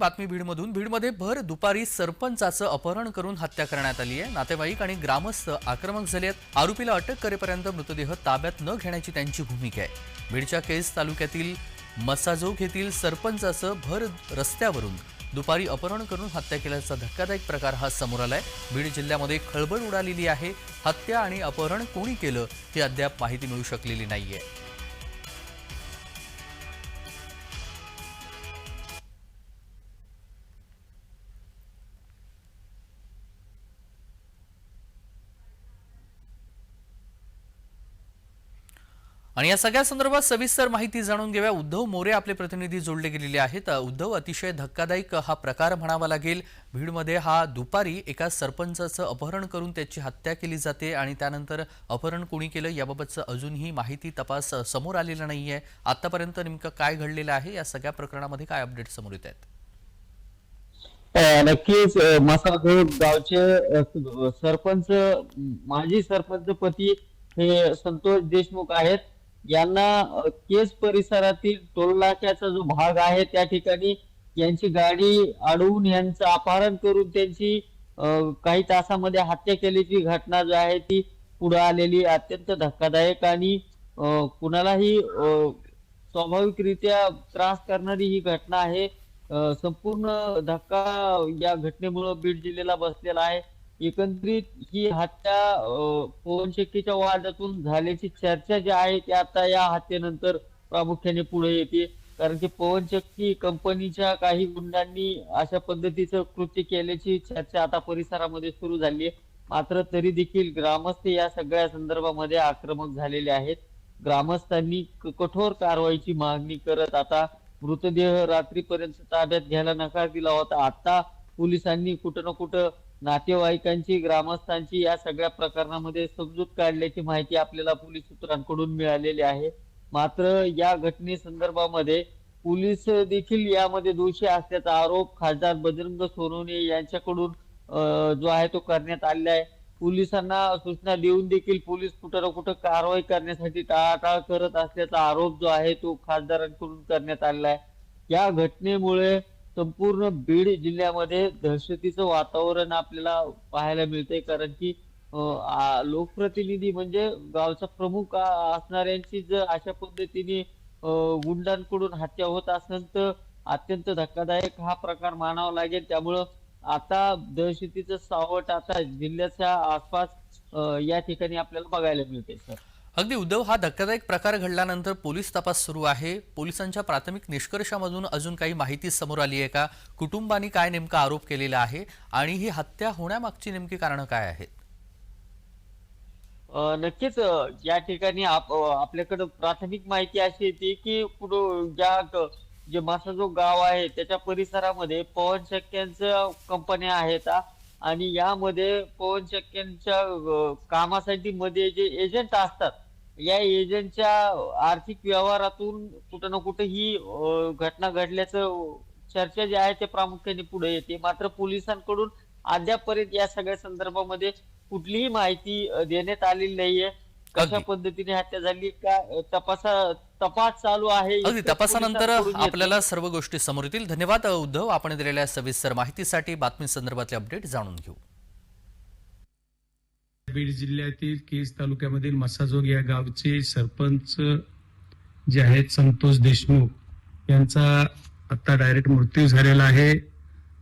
बातमी बीडमधून. बीडमध्ये भर दुपारी सरपंचाचं अपहरण करून हत्या करण्यात आली आहे. नातेवाईक आणि ग्रामस्थ आक्रमक झाले आहेत. आरोपीला अटक करेपर्यंत मृतदेह ताब्यात न घेण्याची त्यांची भूमिका आहे. बीडच्या केस तालुक्यातील मसाजोग येथील सरपंचाचं भर रस्त्यावरून दुपारी अपहरण करून हत्या केल्याचा धक्कादायक प्रकार हा समोर आलाय. बीड जिल्ह्यामध्ये खळबळ उडालेली आहे. हत्या आणि अपहरण कोणी केलं हे अद्याप माहिती मिळू शकलेली नाहीये. आणि या सगळ्या संदर्भात सविस्तर माहिती जाणून घेऊया. उद्धव मोरे आपले प्रतिनिधी जोडले गेलेले आहेत. उद्धव अतिशय धक्कादायक हा प्रकार म्हणावा लागेल. भीडमध्ये हा दुपारी एका सरपंचाचं अपहरण करून त्याची हत्या केली जाते आणि त्यानंतर अपहरण कोणी केलं याबाबतचं अजूनही माहिती तपास समोर आलेला नाहीये. आतापर्यंत नेमकं काय घडलेलं आहे? या सगळ्या प्रकरणामध्ये काय अपडेट समोर येत आहेत? नक्कीच. अ, गावचे सरपंच माजी सरपंच पती हे संतोष देशमुख आहेत. यांना केस केज परिसरातील टोलनाक्याचा जो भाग आहे त्या ठिकाणी यांची गाडी अडवून यांचं अपहरण करून त्यांची काही तासामध्ये हत्या केल्याची घटना जी आहे ती पुढे आलेली अत्यंत धक्कादायक आणि कुणालाही स्वाभाविकरित्या त्रास करणारी ही घटना आहे. संपूर्ण धक्का या घटनेमुळे बीड जिल्ह्याला बसलेला आहे. एकंदरीत ही हत्या पवन शेट्टीच्या वादातून झाल्याची चर्चा जी आहे ती आता या हत्येनंतर प्रामुख्याने पुढे येते. कारण की पवनशक्ती कंपनीच्या काही गुंडांनी अशा पद्धतीचं कृत्य केल्याची चर्चा आता परिसरामध्ये सुरू झाली आहे. मात्र तरी देखील ग्रामस्थ या सगळ्या संदर्भामध्ये आक्रमक झालेले आहेत. ग्रामस्थांनी कठोर कारवाईची मागणी करत आता मृतदेह रात्रीपर्यंत ताब्यात घ्यायला नकार दिला होता. आता पोलिसांनी कुठं ना कुठं नातेवाईकांची ग्रामस्थांची या सगळ्या प्रकरणामध्ये समजूत काढल्याची माहिती आपल्याला पोलीस सूत्रांकडून मिळालेली आहे. मात्र या घटनेसंदर्भामध्ये पोलीस देखील यामध्ये दोषी असल्याचा आरोप खासदार बजरंग सोनवणे यांच्याकडून जो आहे तो करण्यात आलेला आहे. पोलिसांना सूचना देऊन देखील पोलीस कुठं ना कुठं कारवाई करण्यासाठी टाळाटाळ करत असल्याचा आरोप जो आहे तो खासदारांकडून करण्यात आलेला आहे. या घटनेमुळे संपूर्ण बीड जिल्ह्यामध्ये दहशतीचं वातावरण आपल्याला पाहायला मिळतंय. कारण की लोकप्रतिनिधी म्हणजे गावचा प्रमुख असणाऱ्यांची जर अशा पद्धतीने गुंडांकडून हत्या होत असेल तर अत्यंत धक्कादायक हा प्रकार मानावा लागेल. त्यामुळं आता दहशतीचं सावट आता जिल्ह्याच्या आसपास या ठिकाणी आपल्याला बघायला मिळते सर. अगदी उद्धव हा धक्कादायक प्रकार घडल्यानंतर पोलीस तपास सुरू आहे. पोलिसांच्या प्राथमिक निष्कर्षामधून अजून काही माहिती समोर आली आहे का? कुटुंबानी काय नेमका आरोप केलेला आहे? आणि ही हत्या होण्यामागची नेमकी कारणं काय आहेत? नक्कीच या ठिकाणी आप आपल्याकडं प्राथमिक माहिती अशी येते की कुठं ज्या जे मासाजो गाव आहे त्याच्या परिसरामध्ये पवन शक्यांच्या कंपन्या आहेत आणि यामध्ये पवन शक्यांच्या कामासाठी मध्ये जे एजंट असतात या एजंटच्या आर्थिक व्यवहारातून कुठं ना कुठं ही घटना घडल्याचं चर्चा जी आहे ते प्रामुख्याने पुढे येते. मात्र पोलिसांकडून अद्यापपर्यंत या सगळ्या संदर्भामध्ये कुठलीही माहिती देण्यात आलेली नाहीये. कशा. पद्धतीने हत्या झाली का तपासा तपास चालू आहे अगदी. तपासानंतर. आपल्याला सर्व गोष्टी समोर येतील. धन्यवाद उद्धव. आपण दिलेल्या सविस्तर माहितीसाठी बातमी संदर्भातले अपडेट जाणून घेऊ. बीड जिल्ह्यातील केज तालुक्यामधील मसाजोग या गावचे सरपंच जे आहेत संतोष देशमुख यांचा आता डायरेक्ट मृत्यू झालेला आहे.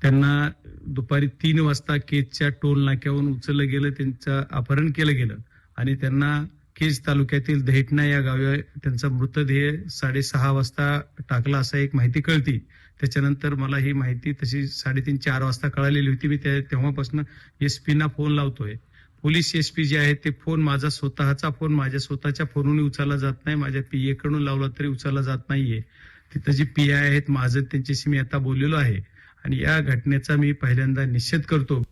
त्यांना दुपारी तीन वाजता केजच्या टोल नाक्यावरून उचललं गेलं त्यांचं अपहरण केलं गेलं आणि त्यांना केज तालुक्यातील दहेटणा या गावी त्यांचा मृतदेह साडेसहा वाजता टाकला असा एक माहिती कळती. त्याच्यानंतर मला ही माहिती तशी साडेतीन चार वाजता कळालेली होती. मी त्या तेव्हापासून एस पीना फोन लावतोय. पोलीस एस पी जे आहेत ते फोन माझा स्वतःचा फोन माझ्या स्वतःच्या फोनहून उचलला जात नाही माझ्या पीए कडून लावला तरी उचलला जात नाहीये. तिथं जी पी आय आहेत माझं त्यांच्याशी मी आता बोललेलो आहे. आणि या घटनेचा मी पहिल्यांदा निषेध करतो.